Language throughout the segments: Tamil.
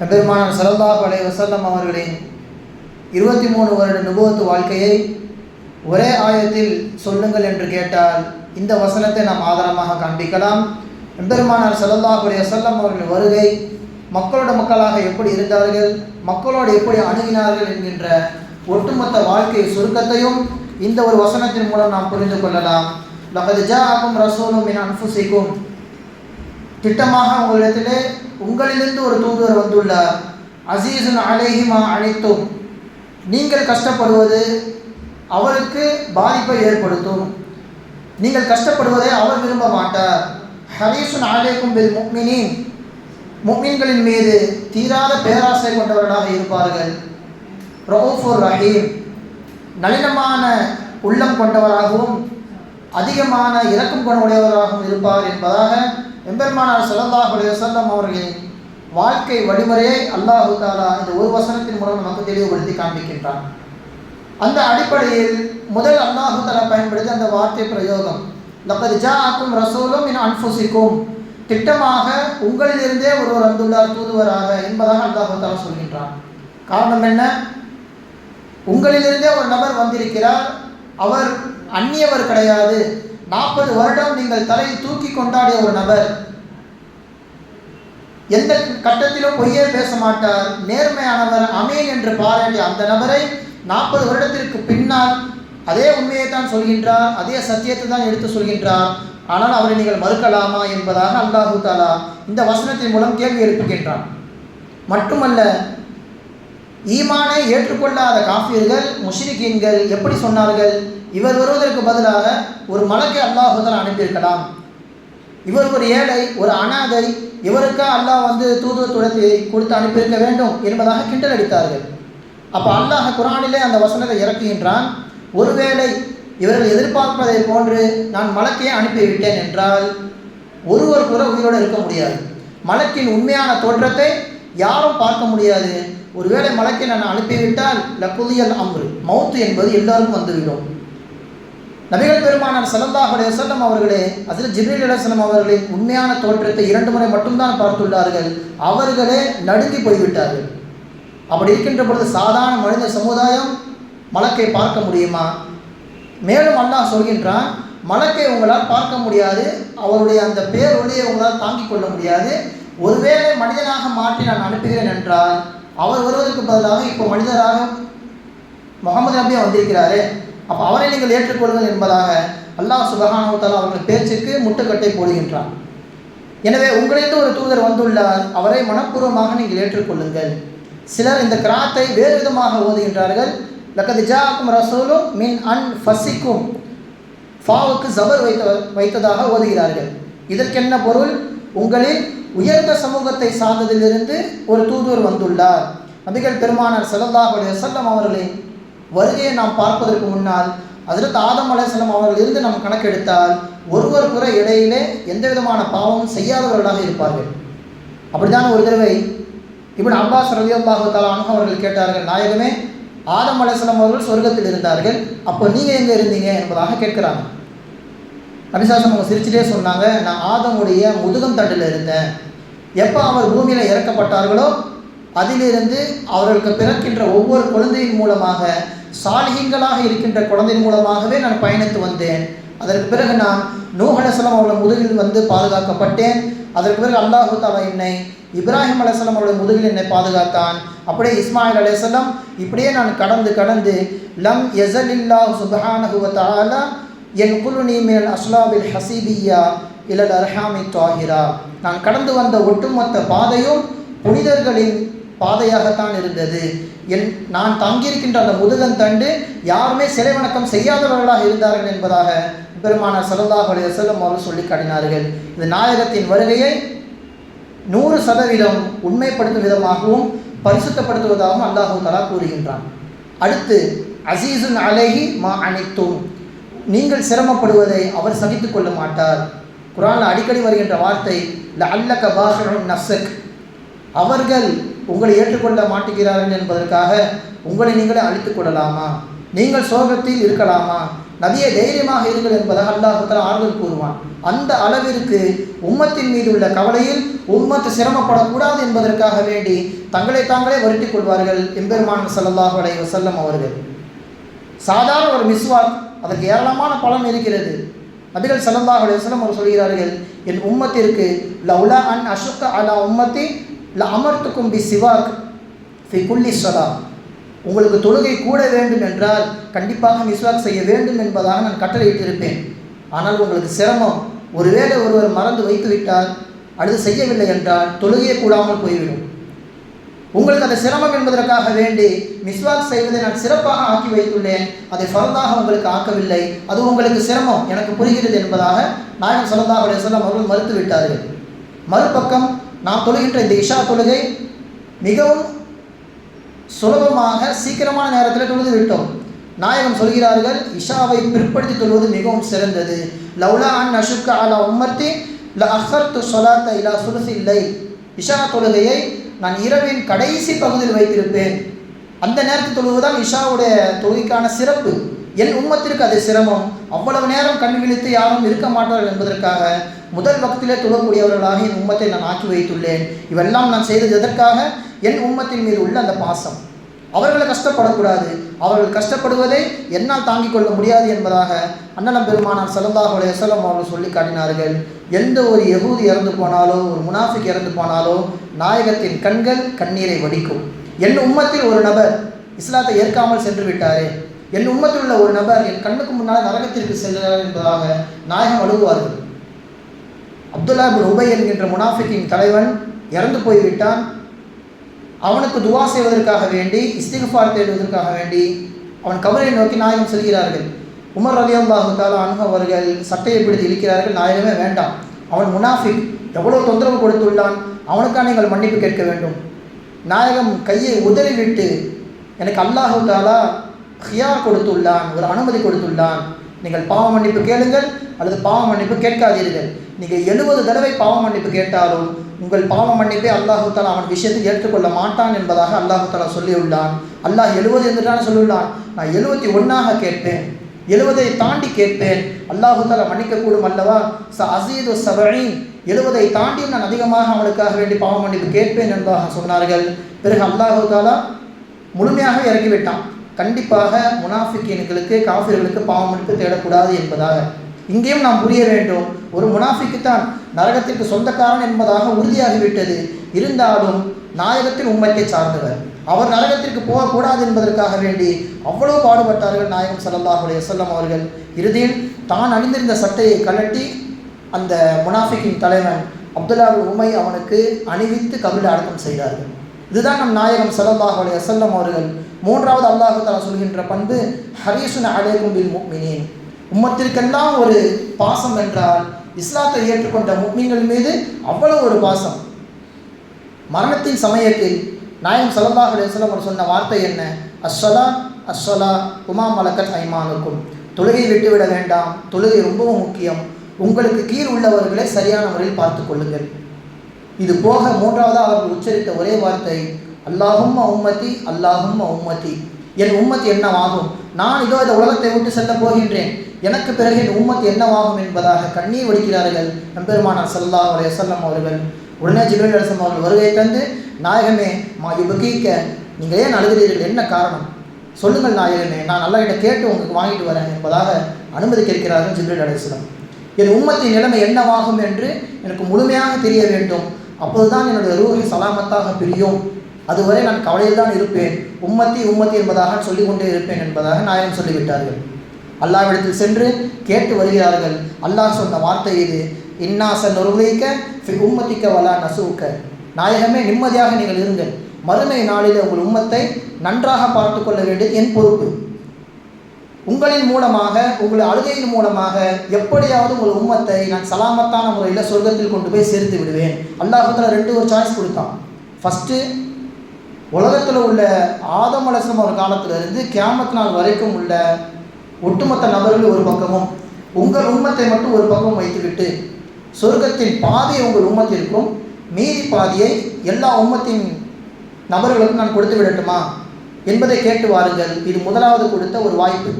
பெருமானார் ஸல்லல்லாஹு அலைஹி வசல்லம் அவர்களின் இருபத்தி மூணு வருட நுபுவத்து வாழ்க்கையை ஒரே ஆயத்தில் சொல்லுங்கள் என்று கேட்டால் இந்த வசனத்தை நாம் ஆதாரமாக காண்பிக்கலாம். எம்பெருமானார் ஸல்லல்லாஹு அலைஹி வஸல்லம் அவர்களின் வருகை மக்களோட மக்களாக எப்படி இருந்தார்கள் மக்களோடு எப்படி அணுகினார்கள் என்கின்ற ஒட்டுமொத்த வாழ்க்கை சுருக்கத்தையும் இந்த ஒரு வசனத்தின் மூலம் நாம் புரிந்து கொள்ளலாம். லகது ஜாஅக்கும் ரசூலும் என அன்புசிக்கும் திட்டமாக உங்களிடத்திலே உங்களிலிருந்து ஒரு தூதுவர் வந்துள்ளார். அசீசுன் அலைஹிமா அனைத்தும் நீங்கள் கஷ்டப்படுவது அவருக்கு பாதிப்பை ஏற்படுத்தும். நீங்கள் கஷ்டப்படுவதை அவர் விரும்ப மாட்டார். ஹரீசுன் அலைக்கும் பில் முக்மினின். முக்மீன்களின் மீது தீராத பேராசை கொண்டவர்களாக இருப்பார்கள். ரவுஃபுர் ரஹீம். நளினமான உள்ளம் கொண்டவராகவும் அதிகமான இறக்கும் குணமுடையவராகவும் இருப்பார் என்பதாக எம்பெருமானார் ஸல்லல்லாஹு அலைஹி வஸல்லம் அவர்களின் வாழ்க்கை வழிமுறையை அல்லாஹு தாலா இந்த ஒரு வசனத்தின் மூலம் நமக்கு தெளிவுபடுத்தி காண்பிக்கின்றான். அந்த அடிப்படையில் முதல் அல்லாஹு தாலா பயன்படுத்தி அந்த வார்த்தை பிரயோகம். நம்பர் ஜா ஆக்கும் ரசூலும் இன் அன்புசிக்கும் திட்டமாக உங்களிலிருந்தே ஒருவர் வந்துள்ளார் தூதுவராக என்பதாக அல்லாஹு தாலா சொல்கின்றான். காரணம் என்ன? உங்களிலிருந்தே ஒரு நபர் வந்திருக்கிறார் அவர் அந்நியவர் கிடையாது. நாற்பது வருடம் நீங்கள் தலையை தூக்கி கொண்டாடிய ஒரு நபர். எந்த கட்டத்திலும் பொய்யே பேச மாட்டார். நேர்மையானவர் அமீன் என்று பாராட்டிய அந்த நபரை நாற்பது வருடத்திற்கு பின்னால் அதே உண்மையை தான் சொல்கின்றார் அதே சத்தியத்தை தான் எடுத்து சொல்கின்றார். ஆனால் அவரை நீங்கள் மறுக்கலாமா என்பதாக அல்லாஹு தாலா இந்த வசனத்தின் மூலம் கேள்வி எழுப்புகின்றான். மட்டுமல்ல ஈமானை ஏற்றுக்கொள்ளாத காஃபியர்கள் முஷ்ரிகீன்கள் எப்படி சொன்னார்கள்? இவர் வருவதற்கு பதிலாக ஒரு மலக்கை அல்லாஹுதான் அனுப்பியிருக்கலாம். இவர் ஒரு ஏழை ஒரு அனாதை இவருக்கா அல்லாஹ் வந்து தூதுவத்துடத்தை கொடுத்து அனுப்பியிருக்க வேண்டும் என்பதாக கிண்டல் அடித்தார்கள். அப்போ அல்லாஹ் குரானிலே அந்த வசனத்தை இறக்குகின்றான் ஒருவேளை இவர்கள் எதிர்பார்ப்பதை போன்று நான் மலக்கையை அனுப்பிவிட்டேன் என்றால் ஒருவர் கூட உயிரோடு இருக்க முடியாது. மலக்கின் உண்மையான தோற்றத்தை யாரும் பார்க்க முடியாது. ஒருவேளை மலக்கை நான் அனுப்பிவிட்டால் லக்குதியல் அம்ரு மவுத்து என்பது எல்லாருக்கும் வந்துவிடும். நபிகள் பெருமானார் ஸல்லல்லாஹு அலைஹி அவர்களே அதில் ஜிப்ரீல் அலைஹிஸ்ஸலாம் அவர்களின் உண்மையான தோற்றத்தை இரண்டு முறை மட்டும்தான் பார்த்துள்ளார்கள். அவர்களே நடுங்கி போய்விட்டார்கள். அப்படி இருக்கின்ற பொழுது சாதாரண மனித சமுதாயம் மலக்கை பார்க்க முடியுமா? மேலும் அல்லாஹ் சொல்கின்றான் மலக்கை உங்களால் பார்க்க முடியாது அவருடைய அந்த பேர் ஒளியை உங்களால் தாங்கிக் கொள்ள முடியாது. ஒருவேளை மனிதனாக மாற்றி நான் அனுப்புகிறேன் என்றால் அவர் வருவதற்கு பதிலாக இப்போ மனிதராக முகமது நபியா வந்திருக்கிறாரே அப்போ அவரை நீங்கள் ஏற்றுக்கொள்ளுங்கள் என்பதாக அல்லாஹ் சுபஹானுவத்தால் அவர்கள் பேச்சுக்கு முட்டுக்கட்டை போடுகின்றார் எனவே உங்களிடம் ஒரு தூதர் வந்துள்ளார் அவரை மனப்பூர்வமாக நீங்கள் ஏற்றுக்கொள்ளுங்கள். சிலர் இந்த கிராத்தை வேறு விதமாக ஓதுகின்றார்கள். லக்கது ஜாக்கும் ரசூலும் மின் அன் ஃபசிக்கும் ஃபாவுக்கு ஜபர் வைத்த வைத்ததாக ஓதுகிறார்கள். இதற்கென்ன பொருள்? உங்களில் உயர்ந்த சமூகத்தை சார்ந்ததிலிருந்து ஒரு தூதுவர் வந்துள்ளார். நபிகள் பெருமானார் ஸல்லல்லாஹு செல்லம் அவர்களை வருகையை நாம் பார்ப்பதற்கு முன்னால் அதிலிருந்து ஆதம் அலைஹிஸ்ஸலாம் அவர்கள் இருந்து நாம் கணக்கெடுத்தால் ஒருவர் குறை இடையிலே எந்த விதமான பாவமும் செய்யாதவர்களாக இருப்பார்கள். அப்படிதான் ஒரு தடவை இப்படி அப்பாஸ் ரலியல்லாஹு தஆலா அவர்கள் கேட்டார்கள் நாயகமே ஆதம் அலைஹிஸ்ஸலாம் அவர்கள் சொர்க்கத்தில் இருந்தார்கள் அப்போ நீங்கள் எங்கே இருந்தீங்க? என்பதாக கேட்குறாங்க. நபிசாசம் அவங்க சிரிச்சுட்டே சொன்னாங்க நான் ஆதமுடைய முதுகம் தண்டில் இருந்தேன். எப்போ அவர் பூமியில் இறக்கப்பட்டார்களோ அதிலிருந்து அவர்களுக்கு பிறக்கின்ற ஒவ்வொரு குழந்தையின் மூலமாக சாலிகங்களாக இருக்கின்ற குழந்தையின் மூலமாகவே நான் பயணித்து வந்தேன். அதற்கு பிறகு நான் நூஹ் அலைஹிஸ்ஸலாம் அவர்கள் முதுகில் வந்து பாதுகாக்கப்பட்டேன். அதற்கு பிறகு அல்லாஹு தாலா என்னை இப்ராஹிம் அலைஹிஸ்ஸலாம் அவருடைய முதுகில் என்னை பாதுகாத்தான். அப்படியே இஸ்மாயில் அலைஹிஸ்ஸலாம் இப்படியே நான் கடந்து கடந்து லம் எசலில்லா சுபஹானகுவத்தாலா என் குலுனி மேல் அஸ்லாபில் ஹசீபியா இலல் அர்ஹாமி தாஹிரா. நான் கடந்து வந்த ஒட்டுமொத்த பாதையும் புனிதர்களின் பாதையாகத்தான் இருந்தது. என் நான் தங்கியிருக்கின்ற அந்த முதுகன் தண்டு யாருமே சிலை வணக்கம் செய்யாதவர்களாக இருந்தார்கள் என்பதாக பெருமானார் ஸல்லல்லாஹு அலைஹி வஸல்லம் அவர்கள் சொல்லி காட்டினார்கள். இந்த நாயகத்தின் வருகையை நூறு சதவீதம் உண்மைப்படுத்தும் விதமாகவும் பரிசுத்தப்படுத்துவதாகவும் அல்லாஹூ தலா கூறுகின்றான். அடுத்து அசீசுன் அலேஹி மா அனைத்தும். நீங்கள் சிரமப்படுவதை அவர் சகித்து கொள்ள மாட்டார். குரானில் அடிக்கடி வருகின்ற வார்த்தை ல அல்லக்க பாஷனும் அவர்கள் உங்களை ஏற்றுக்கொள்ள மாட்டுகிறார்கள் என்பதற்காக உங்களை நீங்களே அழித்துக் கொள்ளலாமா? நீங்கள் சோகத்தில் இருக்கலாமா? நபியை தைரியமாக இருங்கள் என்பதாக அல்லாஹத்தில் ஆறுதல் கூறுவான். அந்த அளவிற்கு உம்மத்தின் மீது உள்ள கவலையில் உம்மத்து சிரமப்படக்கூடாது என்பதற்காக வேண்டி தங்களை தாங்களே வருட்டிக் கொள்வார்கள் எம்பெருமான் ஸல்லல்லாஹு அலைஹி வசல்லம் அவர்கள். சாதாரண ஒரு மிஸ்வாக் அதற்கு ஏராளமான பலன் இருக்கிறது. நபிகள் சல்லாஹ் அலைஹி அவர் சொல்கிறார்கள் என் உம்மத்திற்கு லவ்லா அன் அசுக்க அலா உம்மத்தி ல அமர்த்துக்கும் பி சிவாக் ஃபி குல்லி ஸலா உங்களுக்கு தொழுகை கூட வேண்டும் என்றால் கண்டிப்பாக மிஸ்வாக் செய்ய வேண்டும் என்பதாக நான் கட்டளையிட்டிருப்பேன். ஆனால் உங்களுக்கு சிரமம். ஒருவேளை ஒருவர் மறந்து வைத்துவிட்டால் அடுத்து அல்லது செய்யவில்லை என்றால் தொழுகையே கூடாமல் போய்விடும். உங்களுக்கு அந்த சிரமம் என்பதற்காக வேண்டி மிஸ்வாக் செய்வதை நான் சிறப்பாக ஆக்கி வைத்துள்ளேன். அதை ஃபரதாக உங்களுக்கு ஆக்கவில்லை. அது உங்களுக்கு சிரமம். எனக்கு புரிகிறது என்பதாக நாயகம் ஸல்லல்லாஹு அலைஹி அவர்கள் மறுத்து விட்டார்கள் மறுபக்கம் நாம் தொழுகின்ற இந்த இஷா தொழுகை மிகவும் சுலபமாக சீக்கிரமான நேரத்தில் தொழுது விட்டோம். நாயகம் சொல்கிறார்கள் இஷாவை பிற்படுத்தி தொழுவது மிகவும் சிறந்தது. லவ்லா அன் அஷுக் அலா உம்மர்த்தி ல அஹர்த்து சொலாத்த இலா சுலுசி இல்லை இஷா தொழுகையை நான் இரவின் கடைசி பகுதியில் வைத்திருப்பேன். அந்த நேரத்தில் தொழுவதுதான் இஷாவுடைய தொழுகைக்கான சிறப்பு. என் உம்மத்திற்கு அது சிரமம். அவ்வளவு நேரம் கண் விழித்து யாரும் இருக்க மாட்டார்கள் என்பதற்காக முதல் வக்திலே தொழக்கூடியவர்களாக என் உம்மத்தை நான் ஆக்கி வைத்துள்ளேன். இவெல்லாம் நான் செய்தது எதற்காக? என் உம்மத்தின் மீது உள்ள அந்த பாசம். அவர்களை கஷ்டப்படக்கூடாது. அவர்கள் கஷ்டப்படுவதை என்னால் தாங்கிக் கொள்ள முடியாது என்பதாக அண்ணலம் பெருமானார் ஸல்லல்லாஹு அலைஹி அவர்கள் சொல்லி காட்டினார்கள். எந்த ஒரு எகூதி இறந்து போனாலோ ஒரு முனாஃபிக் இறந்து போனாலோ நாயகத்தின் கண்கள் கண்ணீரை வடிக்கும். என் உம்மத்தில் ஒரு நபர் இஸ்லாத்தை ஏற்காமல் சென்று விட்டாரே. என் உம்மத்தில் உள்ள ஒரு நபர் என் கண்ணுக்கு முன்னால் நரகத்திற்கு செல்கிறார் என்பதாக நாயகம் அழுகுவார்கள். அப்துல்லா பின் உபை என்கின்ற முனாஃபிக்கின் தலைவன் இறந்து போய்விட்டான். அவனுக்கு துவா செய்வதற்காக வேண்டி இஸ்திகுஃபார் தேடுவதற்காக வேண்டி அவன் கபரை நோக்கி நாயகம் செல்கிறார்கள். உமர் அலி அல்லாஹு தாலா அவர்கள் சட்டையை பிடித்து இழுக்கிறார்கள். நாயகமே வேண்டாம். அவன் முனாஃபிக் எவ்வளோ தொந்தரவு கொடுத்துள்ளான். அவனுக்காக நீங்கள் மன்னிப்பு கேட்க வேண்டும். நாயகம் கையை உதறிவிட்டு எனக்கு அல்லாஹு தாலா ஹியார் கொடுத்துள்ளான் ஒரு அனுமதி கொடுத்துள்ளான். நீங்கள் பாவ மன்னிப்பு கேளுங்கள் அல்லது பாவ மன்னிப்பு கேட்காதீர்கள். நீங்கள் எழுபது தடவை பாவ மன்னிப்பு கேட்டாலும் உங்கள் பாவ மன்னிப்பை அல்லாஹு தாலா அவன் விஷயத்தில் ஏற்றுக்கொள்ள மாட்டான் என்பதாக அல்லாஹு தாலா சொல்லியுள்ளான். அல்லாஹ் எழுபது என்றுதான் சொல்லியுள்ளான். நான் எழுபத்தி ஒன்றாக கேட்பேன். எழுபதை தாண்டி கேட்பேன். அல்லாஹு தாலா மன்னிக்கக்கூடும் அல்லவா? ச அசீது சபழி எழுபதை தாண்டியும் நான் அதிகமாக அவனுக்காக வேண்டி பாவ மன்னிப்பு கேட்பேன் என்பதாக சொன்னார்கள். பிறகு அல்லாஹு தாலா முழுமையாக இறக்கிவிட்டான். கண்டிப்பாக முனாஃபிக்கின்களுக்கு காஃபிர்களுக்கு பாவம் மன்னிப்பு தேடக்கூடாது என்பதாக. இங்கேயும் நாம் புரிய வேண்டும் ஒரு முனாஃபிக்கு தான் நரகத்திற்கு சொந்தக்காரன் என்பதாக உறுதியாகிவிட்டது. இருந்தாலும் நாயகத்தின் உண்மையை சார்ந்தவர். அவர் நரகத்திற்கு போகக்கூடாது என்பதற்காக வேண்டி அவ்வளோ பாடுபட்டார்கள் நாயகம் ஸல்லல்லாஹு செல்லம் அவர்கள். இறுதியில் தான் அணிந்திருந்த சட்டையை கழட்டி அந்த முனாஃபிக்கின் தலைவன் அப்துல்லா உமை அவனுக்கு அணிவித்து கபில அடக்கம் செய்தார்கள். இதுதான் நம் நாயகம் ஸல்லல்லாஹு செல்லம் அவர்கள் மூன்றாவது அல்லாஹு தஆலா சொல்கின்ற பண்பு ஹரீசுன் அலைக்கும் பில் முக்மினின். உம்மத்திற்கெல்லாம் ஒரு பாசம் என்றால் இஸ்லாத்தை ஏற்றுக்கொண்ட முக்மீன்கள் மீது அவ்வளவு ஒரு பாசம். மரணத்தின் சமயத்தில் நாயம் ஸல்லல்லாஹு அலைஹி அவர் சொன்ன வார்த்தை என்ன? அஸ்வலா அஸ்வலா உமா மலக்கத் ஐமானுக்கும். தொழுகை விட்டுவிட வேண்டாம். தொழுகை ரொம்பவும் முக்கியம். உங்களுக்கு கீழ் உள்ளவர்களை சரியான முறையில் பார்த்து கொள்ளுங்கள். இது போக மூன்றாவதாக அவர்கள் உச்சரித்த ஒரே வார்த்தை அல்லாஹும் உம்மதி அல்லாஹும் உம்மதி என் உம்மத் என்னவாகும்? நான் இதோ இந்த உலகத்தை விட்டு செல்ல போகின்றேன். எனக்கு பிறகு என் உம்மத் என்னவாகும் என்பதாக கண்ணீர் வடிக்கிறார்கள் நம்பெருமானார் சல்லா அலைய சொல்லம் அவர்கள். உடனே ஜிப்ரீல் அவர்கள் வருகை தந்து நாயகமே மா இபுகீக்க நீங்கள் ஏன் அழுகிறீர்கள்? என்ன காரணம்? சொல்லுங்கள் நாயகமே நான் நல்லா கிட்ட கேட்டு உங்களுக்கு வாங்கிட்டு வரேன் என்பதாக அனுமதி கேட்கிறார்கள் ஜிப்ரீல் அலிஸ்லாம் என் உம்மத்தின் நிலைமை என்னவாகும் என்று எனக்கு முழுமையாக தெரிய வேண்டும். அப்போதுதான் என்னுடைய ரூஹை சலாமத்தாக பிரியும். அதுவரை நான் கவலையில் தான் இருப்பேன். உம்மத்தி உம்மத்தி என்பதாக சொல்லிக்கொண்டே இருப்பேன் என்பதாக நாயகம் சொல்லிவிட்டார்கள். அல்லாவிடத்தில் சென்று கேட்டு வருகிறார்கள். அல்லாஹ் சொன்ன வார்த்தை இது. இன்னாச நொருவைக்க ஃபி உம்மத்திக்க வலா நசுவுக்க நாயகமே நிம்மதியாக நீங்கள் இருங்கள். மறுமை நாளில் உங்கள் உம்மத்தை நன்றாக பார்த்து கொள்ள வேண்டியது என் பொறுப்பு. உங்களின் மூலமாக உங்கள் அழுகையின் மூலமாக எப்படியாவது உங்கள் உம்மத்தை நான் சலாமத்தான முறையில் சொர்க்கத்தில் கொண்டு போய் சேர்த்து விடுவேன். அல்லாஹத்தில் ரெண்டு ஒரு சாய்ஸ் கொடுத்தான். ஃபஸ்ட்டு உலகத்தில் உள்ள ஆதமலசம் ஒரு காலத்திலிருந்து கேமத்து நாள் வரைக்கும் உள்ள ஒட்டுமொத்த நபர்கள் ஒரு பக்கமும் உங்கள் உண்மத்தை மட்டும் ஒரு பக்கம் வைத்துவிட்டு சொர்க்கத்தின் பாதையை உங்கள் உம்மத்திற்கும் மீதி பாதியை எல்லா உம்மத்தின் நபர்களுக்கும் நான் கொடுத்து விடட்டுமா என்பதை கேட்டு வாருங்கள். இது முதலாவது கொடுத்த ஒரு வாய்ப்பு.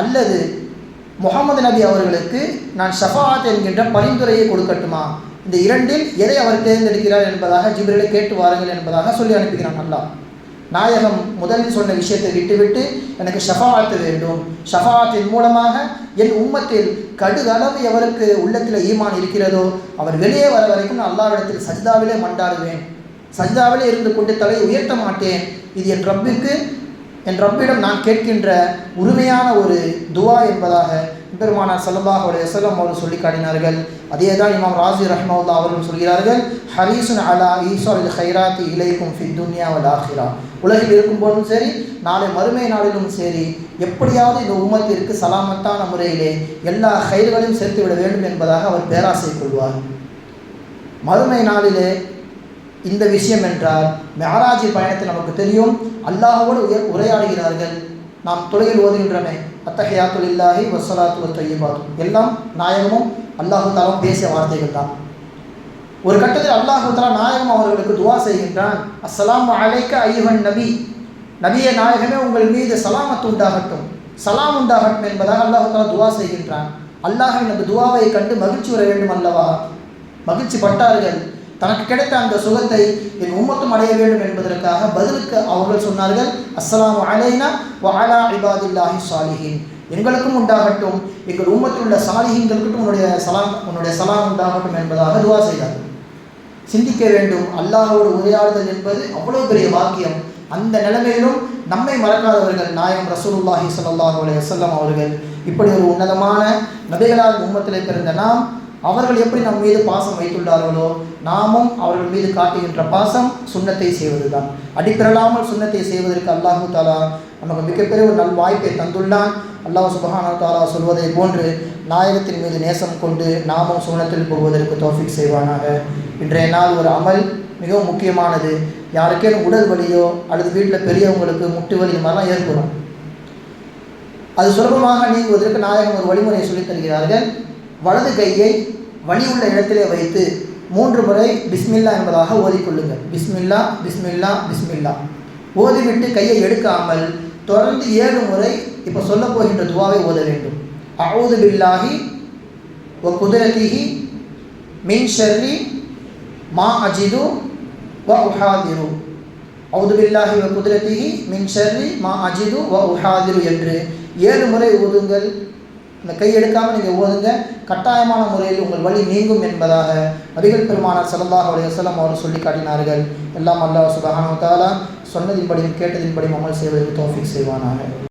அல்லது முகமது நபி அவர்களுக்கு நான் ஷஃபாத் என்கின்ற பரிந்துரையை கொடுக்கட்டுமா? இந்த இரண்டில் எதை அவர் தேர்ந்தெடுக்கிறார் என்பதாக ஜிப்ரிலை கேட்டு வாருங்கள் என்பதாக சொல்லி அனுப்புகிறான் அல்லாஹ். நாயகம் முதலில் சொன்ன விஷயத்தை விட்டுவிட்டு எனக்கு ஷஃபாத்து வேண்டும். ஷஃபாத்தின் மூலமாக என் உம்மத்தில் கடுகளவு எவருக்கு உள்ளத்தில் ஈமான் இருக்கிறதோ அவர் வெளியே வர வரைக்கும் நான் அல்லாவிடத்தில் சஜிதாவிலே மண்டாடுவேன். சஜிதாவிலே இருந்து கொண்டு தலையை உயர்த்த மாட்டேன். இது என் ரப்பிற்கு என் ரப்பிடம் நான் கேட்கின்ற உரிமையான ஒரு துவா என்பதாக பெருமானார் சல்லாஹ் உடைய வஸல்லம் அவர்கள் சொல்லி காட்டினார்கள். அதே தான் இமாம் ராசி ரஹ்மவுல்லா அவர்கள் சொல்கிறார்கள் ஹரீசுன் அலா ஈசால் ஹைராத்தி இலைக்கும் ஃபி துன்யா வல் ஆஹிரா உலகில் இருக்கும்போதும் சரி நாளை மறுமை நாளிலும் சரி எப்படியாவது இந்த உம்மத்திற்கு சலாமத்தான முறையிலே எல்லா கயிறுகளையும் சேர்த்து விட வேண்டும் என்பதாக அவர் பேராசை கொள்வார். மறுமை நாளிலே இந்த விஷயம் என்றால் மெஹராஜி பயணத்தில் நமக்கு தெரியும் அல்லாஹோடு உரையாடுகிறார்கள் நாம் தொழுகையில் ஓதுகின்றமே. அத்தகையாத்துல் இல்லாஹி வசலாத்து தொய்யபாத்து எல்லாம் நாயகமும் அல்லாஹு தாலும் பேசிய வார்த்தைகள் தான். ஒரு கட்டத்தில் அல்லாஹு தாலா நாயகம் அவர்களுக்கு துவா செய்கின்றான். அஸ்லாம் அழைக்க ஐயுஹன் நபி. நபிய நாயகமே உங்கள் மீது சலாமத்து உண்டாகட்டும். சலாம் உண்டாகட்டும் என்பதாக அல்லாஹு தாலா துவா செய்கின்றான். அல்லாஹின் அந்த துவாவை கண்டு மகிழ்ச்சி வர வேண்டும் அல்லவா? மகிழ்ச்சி பட்டார்கள். தனக்கு கிடைத்த அந்த சுகத்தை என் உம்மத்தும் அடைய வேண்டும் என்பதற்காக பதிலுக்கு அவர்கள் சொன்னார்கள் அஸ்லாம் அலைனா வ இபாதில்லாஹி சாலிஹின் எங்களுக்கும் உண்டாகட்டும் எங்கள் உம்மத்தில் உள்ள சாலிஹீன்களுக்கும் உன்னுடைய சலாம் உன்னுடைய சலாம் உண்டாகட்டும் என்பதாக துவா செய்தார்கள் சிந்திக்க வேண்டும் அல்லாஹோடு உரையாடுதல் என்பது அவ்வளவு பெரிய வாக்கியம் அந்த நிலைமையிலும் நம்மை மறக்காதவர்கள் நாயம் ரசூலுல்லாஹி சல்லாஹ் அலைய வஸல்லம் அவர்கள். இப்படி ஒரு உன்னதமான நபிகளால் உம்மத்தில் பிறந்த நாம் அவர்கள் எப்படி நம் மீது பாசம் வைத்துள்ளார்களோ நாமும் அவர்கள் மீது காட்டுகின்ற பாசம் சுண்ணத்தை செய்வதுதான். அடிப்பிரலாமல் சுண்ணத்தை செய்வதற்கு அல்லாஹு தாலா நமக்கு மிகப்பெரிய ஒரு நல் வாய்ப்பை தந்துள்ளான். அல்லாஹ் சுபஹானு தாலா சொல்வதை போன்று நாயகத்தின் மீது நேசம் கொண்டு நாமும் சுண்ணத்தில் போவதற்கு தோஃபிக் செய்வானாக. இன்றைய நாள் ஒரு அமல் மிகவும் முக்கியமானது. யாருக்கேனும் உடல் வலியோ அல்லது வீட்டில் பெரியவங்களுக்கு முட்டு வலி மாதிரிலாம் ஏற்படும். அது சுலபமாக நீங்குவதற்கு நாயகம் ஒரு வழிமுறையை சொல்லித் தருகிறார்கள். வலது கையை வலி உள்ள இடத்திலே வைத்து மூன்று முறை பிஸ்மில்லா என்பதாக ஓதிக்கொள்ளுங்கள். பிஸ்மில்லா பிஸ்மில்லா பிஸ்மில்லா. ஓதிவிட்டு கையை எடுக்காமல் தொடர்ந்து ஏழு முறை இப்போ சொல்லப் போகின்ற துவாவை ஓத வேண்டும். அவுது பில்லாஹி ஒ குதிரதிஹி மின் ஷர்ரி மா அஜிது வ உஹாதிரு. அவுது பில்லாஹி வ குதிரதிஹி மின் ஷர்ரி மா அஜிது வ உஹாதிரு என்று ஏழு முறை ஓதுங்கள். இந்த கை எடுக்காமல் நீங்கள் ஓதுங்க. கட்டாயமான முறையில் உங்கள் வழி நீங்கும் என்பதாக நபிகள் பெருமானார் ஸல்லல்லாஹு அலைஹி வஸல்லம் அவர்கள் சொல்லி காட்டினார்கள். எல்லாம் அல்லாஹ் சுபஹானஹு சொன்னதின்படியும் கேட்டதின்படியும் அமல் செய்வதற்கு தோஃபிக் செய்வானாக.